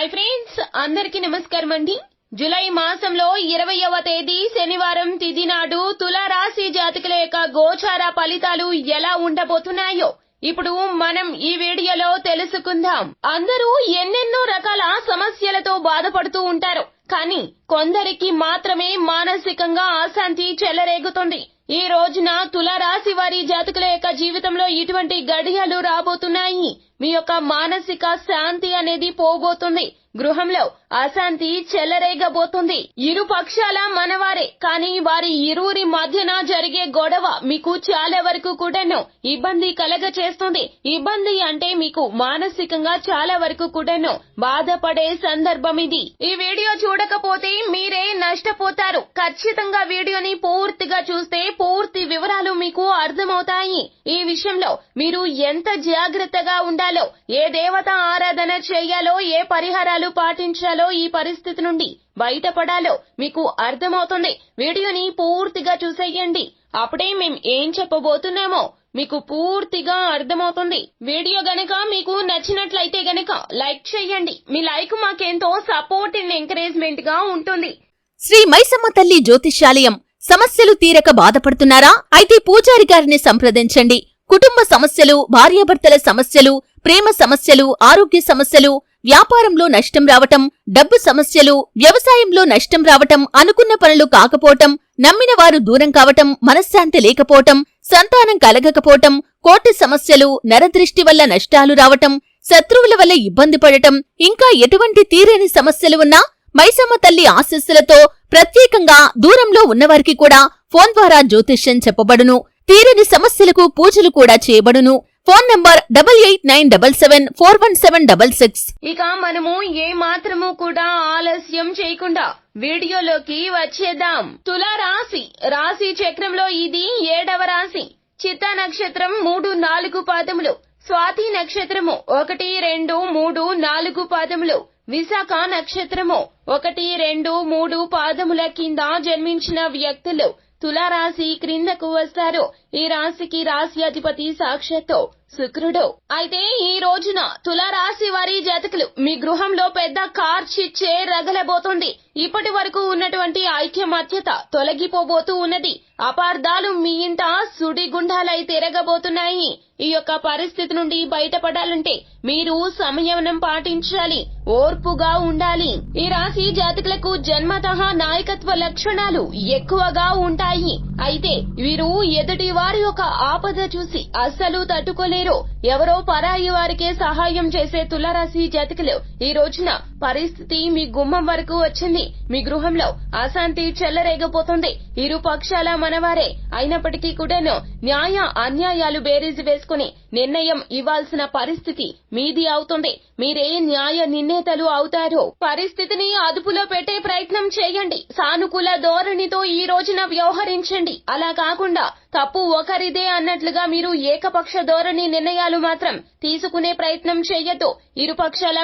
Hi friends అందరికి నమస్కారం అండి. జూలై మాసంలో ఇరవయవ తేదీ శనివారం తిది నాడు తులారాశి జాతకుల యొక్క గోచార ఫలితాలు ఎలా ఉండబోతున్నాయో ఇప్పుడు మనం ఈ వీడియోలో తెలుసుకుందాం. అందరూ ఎన్నెన్నో రకాల సమస్యలతో బాధపడుతూ ఉంటారు. కానీ కొందరికి మాత్రమే మానసికంగా అశాంతి చెలరేగుతుంది. ఈ రోజున తులారాశి వారి జాతకుల యొక్క జీవితంలో ఇటువంటి గడియలు రాబోతున్నాయి. మీ యొక్క మానసిక శాంతి అనేది పోబోతుంది. గృహంలో అశాంతి చెలరేగబోతుంది. ఇరు పక్షాల మనవారే కానీ వారి ఇరువురి మధ్యన జరిగే గొడవ మీకు చాలా వరకు కూడాను ఇబ్బంది కలగ చేస్తుంది ఇబ్బంది అంటే మీకు మానసికంగా చాలా వరకు కూడాను బాధపడే సందర్భం ఇది. ఈ వీడియో చూడకపోతే మీరే నష్టపోతారు. ఖచ్చితంగా వీడియోని పూర్తిగా చూస్తే పూర్తి వివరాలు మీకు అర్థమవుతాయి. ఈ విషయంలో మీరు ఎంత జాగ్రత్తగా ఉండాలో ఏ దేవత ఆరాధన చేయాలో ఏ పరిహారాలు పాటించాలో ఈ పరిస్థితి నుండి బయటపడాలో మీకు అర్థమవుతుంది. వీడియోని పూర్తిగా చూసేయండి. అప్పుడే మేం ఏం చెప్పబోతున్నామో మీకు పూర్తిగా అర్థమవుతుంది. వీడియో గనక మీకు నచ్చినట్లయితే గనక లైక్ చేయండి. మీ లైక్ మాకెంతో సపోర్ట్ అండ్ ఎంకరేజ్మెంట్గా ఉంటుంది. శ్రీ మైసమ్మ తల్లి జ్యోతిష్యాలయం సమస్యలు తీరక బాధపడుతున్నారా? అయితే పూజారి గారిని సంప్రదించండి. కుటుంబ సమస్యలు భార్యాభర్తల సమస్యలు ప్రేమ సమస్యలు ఆరోగ్య సమస్యలు వ్యాపారంలో నష్టం రావటం డబ్బు సమస్యలు వ్యవసాయంలో నష్టం రావటం అనుకున్న పనులు కాకపోవటం నమ్మిన వారు దూరం కావటం మనశ్శాంతి లేకపోవటం సంతానం కలగకపోవటం కోర్టు సమస్యలు నరదృష్టి వల్ల నష్టాలు రావటం శత్రువుల వల్ల ఇబ్బంది పడటం ఇంకా ఎటువంటి తీరని సమస్యలు ఉన్నా మైసమ్మ తల్లి ఆశస్సులతో ప్రత్యేకంగా దూరంలో ఉన్నవారికి కూడా ఫోన్ ద్వారా జ్యోతిష్యం చెప్పబడును. తీరని సమస్యలకు పూజలు కూడా చేయబడును. Phone number double eight nine double seven four one seven double six. ఇక మనము ఏ మాత్రము కూడా ఆలస్యం చేయకుండా వీడియోలోకి వచ్చేద్దాం. తులా రాశి రాశి చక్రంలో ఇది ఏడవ రాశి. చిత్త నక్షత్రం మూడు నాలుగు పాదములు. స్వాతి నక్షత్రము ఒకటి రెండు మూడు నాలుగు పాదములు. విశాఖ నక్షత్రము ఒకటి రెండు మూడు పాదముల కింద జన్మించిన వ్యక్తులు తులారాశి క్రిందకు వస్తారు. ఈ రాశికి రాశి అధిపతి సాక్షాత్తు శుక్రుడు అయితే ఈ రోజున తులారాశి వారి జాతకులు మీ గృహంలో పెద్ద కార్చిచ్చే రగలబోతుంది ఇప్పటి వరకు ఉన్నటువంటి ఐక్యమత్యత తొలగిపోబోతూ ఉన్నది. అపార్థాలు మీ ఇంట సుడిగుండాలై తిరగబోతున్నాయి. ఈ యొక్క పరిస్థితి నుండి బయటపడాలంటే మీరు సంయమనం పాటించాలి. ఓర్పుగా ఉండాలి. ఈ రాశి జాతకులకు జన్మత నాయకత్వ లక్షణాలు ఎక్కువగా ఉంటాయి. అయితే వీరు ఎదుటి వారి యొక్క ఆపద చూసి అస్సలు తట్టుకోలేరు. ఎవరో పరాయి వారికే సహాయం చేసే తులరాశి జాతకులు ఈ రోజున పరిస్థితి మీ గుమ్మం వరకు వచ్చింది. మీ గృహంలో అశాంతి చెల్లరేగపోతుంది ఇరు పక్షాల మనవారే. అయినప్పటికీ కూడాను న్యాయ అన్యాయాలు బేరీజు వేసుకుని నిర్ణయం ఇవ్వాల్సిన పరిస్థితి మీది అవుతుంది. మీరే న్యాయ నిర్ణేతలు అవుతారు. పరిస్థితిని అదుపులో పెట్టే ప్రయత్నం చేయండి. సానుకూల ధోరణితో ఈ రోజున వ్యవహరించండి. అలా కాకుండా తప్పు ఒకరిదే అన్నట్లుగా మీరు ఏకపక్ష ధోరణి నిర్ణయాలు మాత్రం తీసుకునే ప్రయత్నం చేయొద్దు. ఇరు పక్షాల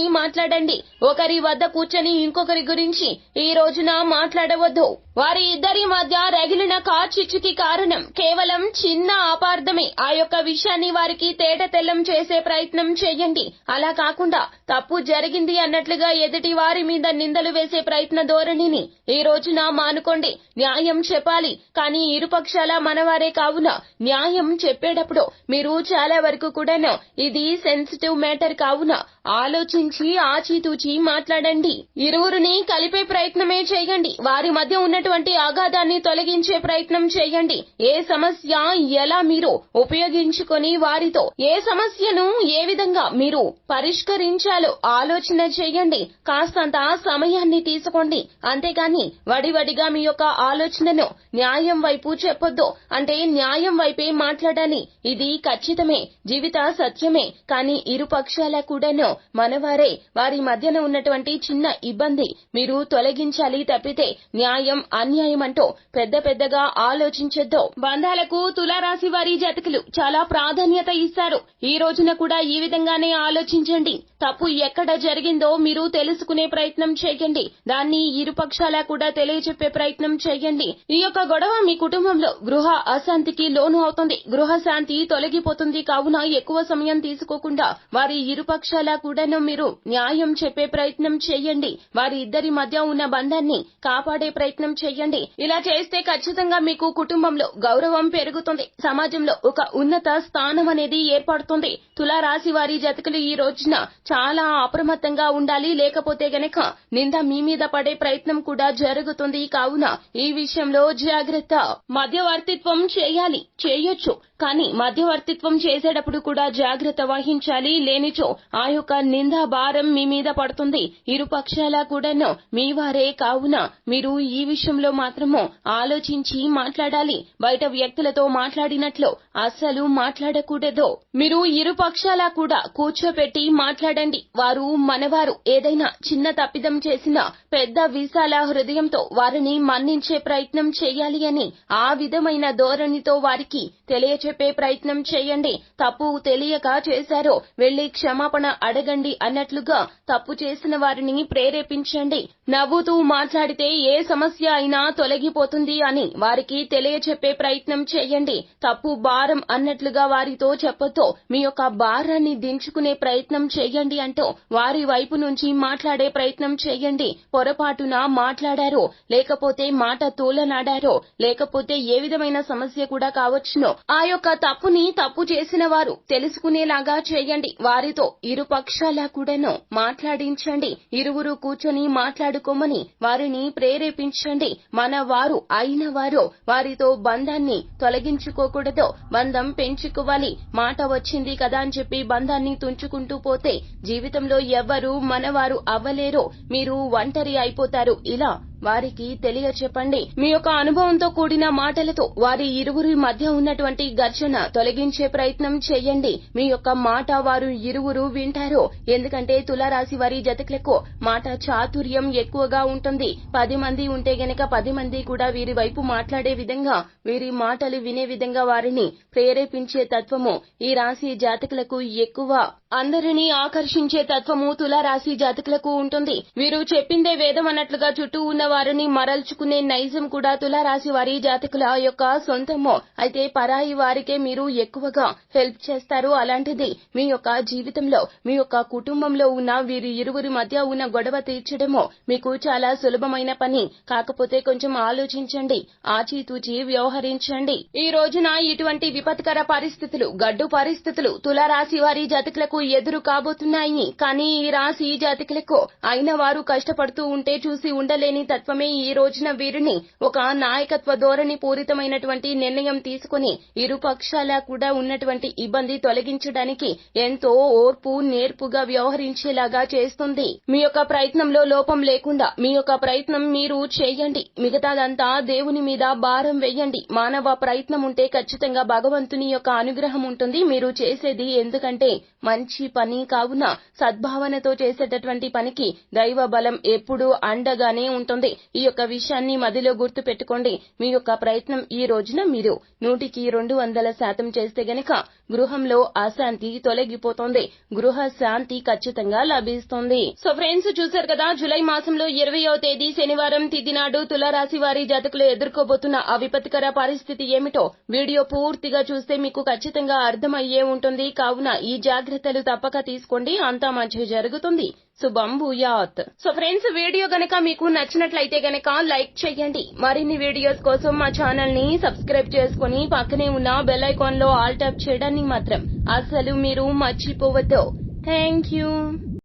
కూర్చొని మాట్లాడండి. ఒకరి వద్ద కూర్చొని ఇంకొకరి గురించి ఈ రోజున మాట్లాడవద్దు. వారి ఇద్దరి మధ్య రగిలిన కార్చిచ్చుకి కారణం కేవలం చిన్న అపార్థమే. ఆ యొక్క విషయాన్ని వారికి తేట తెల్లం చేసే ప్రయత్నం చేయండి. అలా కాకుండా తప్పు జరిగింది అన్నట్లుగా ఎదుటి వారి మీద నిందలు వేసే ప్రయత్న ధోరణిని ఈ రోజున మానుకోండి. న్యాయం చెప్పాలి. కానీ ఇరుపక్షాల మనవారే కావున న్యాయం చెప్పేటప్పుడు మీరు చాలా వరకు కూడాను ఇది సెన్సిటివ్ మ్యాటర్ కావున ఆలోచించి ఆచితూచి మాట్లాడండి. ఇరువురిని కలిపే ప్రయత్నమే చేయండి. వారి మధ్య ఉన్నటువంటి ఆఘాతాన్ని తొలగించే ప్రయత్నం చేయండి. ఏ సమస్య ఎలా మీరు ఉపయోగించుకొని వారితో ఏ సమస్యను ఏ విధంగా మీరు పరిష్కరించాలో ఆలోచన చేయండి. కాస్తంత సమయాన్ని తీసుకోండి. అంతేగాని వడివడిగా మీ యొక్క ఆలోచనను న్యాయం వైపు చెప్పొద్దు. అంటే న్యాయం వైపే మాట్లాడాలి. ఇది ఖచ్చితమే జీవిత సత్యమే. కానీ ఇరు పక్షాల కూడాను మనవారు వారి మధ్యన ఉన్నటువంటి చిన్న ఇబ్బంది మీరు తొలగించాలి తప్పితే న్యాయం అన్యాయం అంటూ పెద్ద పెద్దగా ఆలోచించొద్దు. బంధాలకు తులారాశి వారి జతకులు చాలా ప్రాధాన్యత ప్రాధాన్యత ఇస్తారు. ఈ రోజున కూడా ఈ విధంగానే ఆలోచించండి. తప్పు ఎక్కడ జరిగిందో మీరు తెలుసుకునే ప్రయత్నం చేయండి. దాన్ని ఇరుపక్షాల కూడా తెలియచెప్పే ప్రయత్నం చేయండి. ఈ యొక్క గొడవ మీ కుటుంబంలో గృహ అశాంతికి లోను అవుతుంది. గృహ శాంతి తొలగిపోతుంది. కావున ఎక్కువ సమయం తీసుకోకుండా వారి ఇరుపక్షాల కూడాను మీరు న్యాయం చెప్పే ప్రయత్నం చేయండి. వారి ఇద్దరి మధ్య ఉన్న బంధాన్ని కాపాడే ప్రయత్నం చేయండి. ఇలా చేస్తే ఖచ్చితంగా మీకు కుటుంబంలో గౌరవం పెరుగుతుంది. సమాజంలో ఒక ఉన్నత స్థానం అనేది ఏర్పడుతుంది. తులారాశి వారి జతకులు ఈ రోజున చాలా అప్రమత్తంగా ఉండాలి. లేకపోతే గనక నింద మీ మీద పడే ప్రయత్నం కూడా జరుగుతుంది. కావున ఈ విషయంలో జాగ్రత్త. మధ్యవర్తిత్వం చేయాలి. చేయొచ్చు. కానీ మధ్యవర్తిత్వం చేసేటప్పుడు కూడా జాగ్రత్త వహించాలి. లేనిచో ఆ యొక్క నింద భారం మీ మీద పడుతుంది. ఇరు పక్షాల కూడాను మీ వారే కావున మీరు ఈ విషయంలో మాత్రము ఆలోచించి మాట్లాడాలి. బయట వ్యక్తులతో మాట్లాడినట్లు అస్సలు మాట్లాడకూడదు. మీరు ఇరు పక్షాల కూడా కూర్చోపెట్టి మాట్లాడండి. వారు మనవారు. ఏదైనా చిన్న తప్పిదం చేసినా పెద్ద విశాల హృదయంతో వారిని మన్నించే ప్రయత్నం చేయాలి అని ఆ విధమైన ధోరణితో వారికి తెలియచెప్పే ప్రయత్నం చేయండి. తప్పు తెలియక చేశారో వెళ్ళి క్షమాపణ అడగండి అన్నట్లుగా తప్పు చేసిన వారిని ప్రేరేపించండి. నవ్వుతూ మాట్లాడితే ఏ సమస్య అయినా తొలగిపోతుంది అని వారికి తెలియచెప్పే ప్రయత్నం చేయండి. తప్పు భారం అన్నట్లుగా వారితో చెప్పతో మీ యొక్క భారాన్ని దించుకునే ప్రయత్నం చేయండి అంటూ వారి వైపు నుంచి మాట్లాడే ప్రయత్నం చేయండి. పొరపాటున మాట్లాడారో లేకపోతే మాట తూలనాడారో లేకపోతే ఏ విధమైన సమస్య కూడా కావచ్చునో. ఆ యొక్క తప్పుని తప్పు చేసిన వారు తెలుసుకునేలాగా చేయండి. వారితో ఇరు పక్షాల కూడాను మాట్లాడించండి. ఇరువురు కూర్చొని మాట్లాడుకోమని వారిని ప్రేరేపించండి. మన వారు అయిన వారు వారితో బంధాన్ని తొలగించుకోకూడదు. బంధం పెంచుకోవాలి. మాట వచ్చింది కదా అని చెప్పి బంధాన్ని తుంచుకుంటూ పోతే జీవితంలో ఎవ్వరు మనవారు అవ్వలేరు. మీరు ఒంటరి అయిపోతారు. ఇలా వారికి తెలియచెప్పండి. మీ యొక్క అనుభవంతో కూడిన మాటలతో వారి ఇరువురి మధ్య ఉన్నటువంటి ఘర్షణ తొలగించే ప్రయత్నం చేయండి మీ యొక్క మాట వారు ఇరువురు వింటారు. ఎందుకంటే తులారాశి వారి జతకులకు మాట చాతుర్యం ఎక్కువగా ఉంటుంది. పది మంది ఉంటే గనక పది మంది కూడా వీరి వైపు మాట్లాడే విధంగా వీరి మాటలు వినే విధంగా వారిని ప్రేరేపించే తత్వము ఈ రాశి జాతకులకు ఎక్కువ అందరినీ ఆకర్షించే తత్వము తులారాశి జాతకులకు ఉంటుంది. వీరు చెప్పిందే వేదం అన్నట్లుగా చుట్టూ ఉన్న వారిని మరల్చుకునే నైజం కూడా తులారాశి వారి జాతకుల యొక్క సొంతము. అయితే పరాయి వారికే మీరు ఎక్కువగా హెల్ప్ చేస్తారు. అలాంటిది మీ యొక్క జీవితంలో మీ యొక్క కుటుంబంలో ఉన్న వీరి ఇరువురి మధ్య ఉన్న గొడవ తీర్చడము మీకు చాలా సులభమైన పని. కాకపోతే కొంచెం ఆలోచించండి ఆచితూచి వ్యవహరించండి. ఈ రోజున ఇటువంటి విపత్కర పరిస్థితులు గడ్డు పరిస్థితులు తులారాశి వారి జాతకులకు ఎదురు కాబోతున్నాయి. కానీ ఈ రాశి జాతకులకు అయిన వారు కష్టపడుతూ ఉంటే చూసి ఉండలేని తత్వమే ఈ రోజున వీరిని ఒక నాయకత్వ ధోరణి పూరితమైనటువంటి నిర్ణయం తీసుకుని ఇరు పక్షాల కూడా ఉన్నటువంటి ఇబ్బంది తొలగించడానికి ఎంతో ఓర్పు నేర్పుగా వ్యవహరించేలాగా చేస్తుంది. మీ యొక్క ప్రయత్నంలో లోపం లేకుండా మీ యొక్క ప్రయత్నం మీరు చేయండి. మిగతాదంతా దేవుని మీద భారం వేయండి. మానవ ప్రయత్నం ఉంటే ఖచ్చితంగా భగవంతుని యొక్క అనుగ్రహం ఉంటుంది. మీరు చేసేది ఎందుకంటే మంచి పని కావున సద్భావనతో చేసేటటువంటి పనికి దైవ బలం ఎప్పుడూ అండగానే ఉంటుంది. ఈ యొక్క విషయాన్ని మదిలో గుర్తు పెట్టుకోండి. మీ యొక్క ప్రయత్నం ఈ రోజున మీరు నూటికి రెండు వందల శాతం చేస్తే గనక గృహంలో అశాంతి తొలగిపోతుంది. గృహ శాంతి ఖచ్చితంగా లభిస్తుంది. సో ఫ్రెండ్స్ చూశారు కదా జులై మాసంలో ఇరవయో తేదీ శనివారం తిథి నాడు తులారాశి వారి జాతకులు ఎదుర్కోబోతున్న ఆ విపత్కర పరిస్థితి ఏమిటో వీడియో పూర్తిగా చూస్తే మీకు ఖచ్చితంగా అర్థమయ్యే ఉంటుంది. కావున ఈ జాగ్రత్తలు తప్పక తీసుకోండి. అంతా మంచి జరుగుతుంది. శుభం భూయాత్. సో ఫ్రెండ్స్ వీడియో గనక మీకు నచ్చినట్లయితే గనక లైక్ చేయండి. మరిన్ని వీడియోస్ కోసం మా ఛానల్ని సబ్స్క్రైబ్ చేసుకుని పక్కనే ఉన్న బెల్ ఐకాన్లో ఆల్ ట్యాప్ చేయడాన్ని మాత్రం అసలు మీరు మర్చిపోవద్దు. Thank you